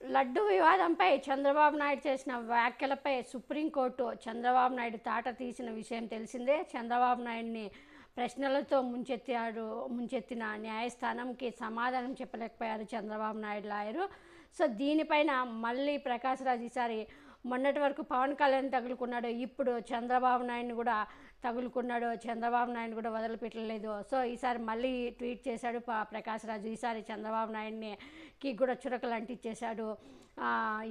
లడ్డు వివాదంపై చంద్రబాబు నాయుడు చేసిన వ్యాఖ్యలపై సుప్రీంకోర్టు చంద్రబాబు నాయుడు తాట తీసిన విషయం తెలిసిందే. చంద్రబాబు నాయుడిని ప్రశ్నలతో ముంచెత్తాడు ముంచెత్తిన న్యాయస్థానంకి సమాధానం చెప్పలేకపోయారు చంద్రబాబు నాయుడు లాయరు. సో దీనిపైన మళ్ళీ ప్రకాశ్ రాజ్ ఈసారి మొన్నటి వరకు పవన్ కళ్యాణ్ తగులుకున్నాడు ఇప్పుడు చంద్రబాబు నాయుడు కూడా తగులుకున్నాడు చంద్రబాబు నాయుడు కూడా వదిలిపెట్టలేదు. సో ఈసారి మళ్ళీ ట్వీట్ చేశాడు ప్రకాశ్ ప్రకాష్ రాజు. ఈసారి చంద్రబాబు నాయుడిని కి కూడా చురకలు అంటించేశాడు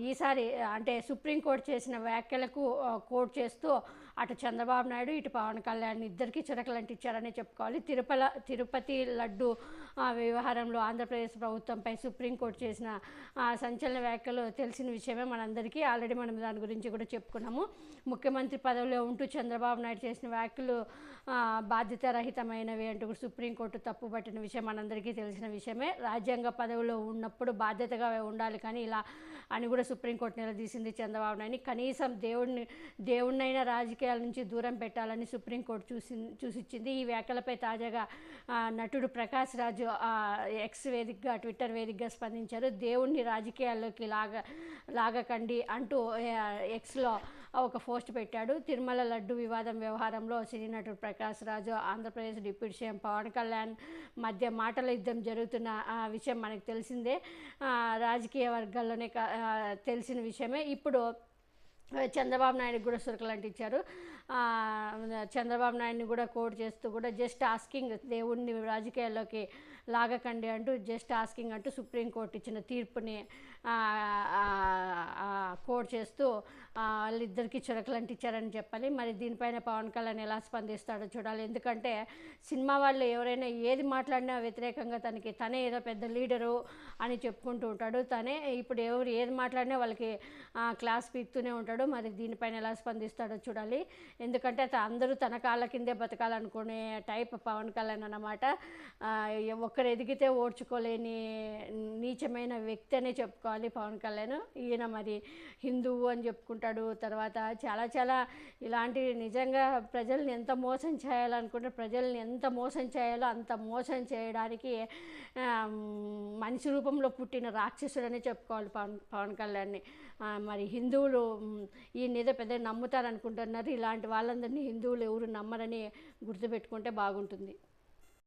ఈసారి అంటే సుప్రీంకోర్టు చేసిన వ్యాఖ్యలకు కోర్టు చేస్తూ అటు చంద్రబాబు నాయుడు ఇటు పవన్ కళ్యాణ్ ఇద్దరికి చురకలు అంటించారనే చెప్పుకోవాలి. తిరుపల తిరుపతి లడ్డు వ్యవహారంలో ఆంధ్రప్రదేశ్ ప్రభుత్వంపై సుప్రీంకోర్టు చేసిన సంచలన వ్యాఖ్యలు తెలిసిన విషయమే మనందరికీ. ఆల్రెడీ మనం దాని గురించి కూడా చెప్పుకున్నాము. ముఖ్యమంత్రి పదవిలో ఉంటూ చంద్రబాబు నాయుడు చేసిన వ్యాఖ్యలు బాధ్యతారహితమైనవి అంటూ కూడా సుప్రీంకోర్టు తప్పుపట్టిన విషయం మనందరికీ తెలిసిన విషయమే. రాజ్యాంగ పదవిలో ఉన్నప్పుడు బాధ్యతగా ఉండాలి కానీ ఇలా అని కూడా సుప్రీంకోర్టు నిలదీసింది చంద్రబాబు నాయుడిని కనీసం దేవుడిని దేవుడినైనా రాజకీయాల నుంచి దూరం పెట్టాలని సుప్రీంకోర్టు చూసి చూసిచ్చింది. ఈ వ్యాఖ్యలపై తాజాగా నటుడు ప్రకాష్ రాజు ఎక్స్ వేదికగా ట్విట్టర్ వేదికగా స్పందించారు. దేవుణ్ణి రాజకీయాల్లోకి లాగ లాగకండి అంటూ ఎక్స్లో ఒక పోస్ట్ పెట్టాడు. తిరుమల లడ్డు వివాదం వ్యవహారంలో సినీ నటుడు ప్రకాష్ రాజు ఆంధ్రప్రదేశ్ డిప్యూటీ సీఎం పవన్ కళ్యాణ్ మధ్య మాటల యుద్ధం జరుగుతున్న విషయం మనకు తెలిసిందే. రాజకీయ వర్గాల్లోనే తెలిసిన విషయమే. ఇప్పుడు చంద్రబాబు నాయుడు కూడా సురకలు అంటించారు. చంద్రబాబు నాయుడిని కూడా కోడ్ చేస్తూ కూడా జస్ట్ ఆస్కింగ్ దేవుడిని రాజకీయాల్లోకి లాగకండి అంటూ జస్ట్ ఆస్కింగ్ అంటూ సుప్రీంకోర్టు ఇచ్చిన తీర్పుని కోడ్ చేస్తూ వాళ్ళిద్దరికి వాళ్ళిద్దరికీ చురకలు అంటించారని చెప్పాలి. మరి దీనిపైన పవన్ కళ్యాణ్ ఎలా స్పందిస్తాడో చూడాలి. ఎందుకంటే సినిమా వాళ్ళు ఎవరైనా ఏది మాట్లాడినా వ్యతిరేకంగా తనకి తనే ఏదో పెద్ద లీడరు అని చెప్పుకుంటూ ఉంటాడు. తనే ఇప్పుడు ఎవరు ఏది మాట్లాడినా వాళ్ళకి క్లాస్ పీక్తూనే ఉంటాడు. మరి దీనిపైన ఎలా స్పందిస్తాడో చూడాలి. ఎందుకంటే త- అందరూ తన కాళ్ళ కిందే బతకాలనుకునే టైప్ పవన్ కళ్యాణ్ అన్నమాట. ఒక్కరు ఎదిగితే ఓడ్చుకోలేని నీచమైన వ్యక్తి అనే చెప్పుకోవాలి పవన్ కళ్యాణ్. ఈయన మరి హిందువు అని చెప్పుకుంటాడు. తర్వాత చాలా చాలా ఇలాంటి నిజంగా ప్రజల్ని ఎంత మోసం చేయాలనుకుంటే ప్రజల్ని ఎంత మోసం చేయాలో అంత మోసం చేయడానికి మనిషి రూపంలో పుట్టిన రాక్షసుడనే చెప్పుకోవాలి పవన్ పవన్ కళ్యాణ్ని. మరి హిందువులు మ్, ఈయన ఏదో పెద్ద నమ్ముతారనుకుంటున్నారు. ఇలాంటి వాళ్ళందరినీ హిందువులు ఎవరు నమ్మరని గుర్తుపెట్టుకుంటే బాగుంటుంది.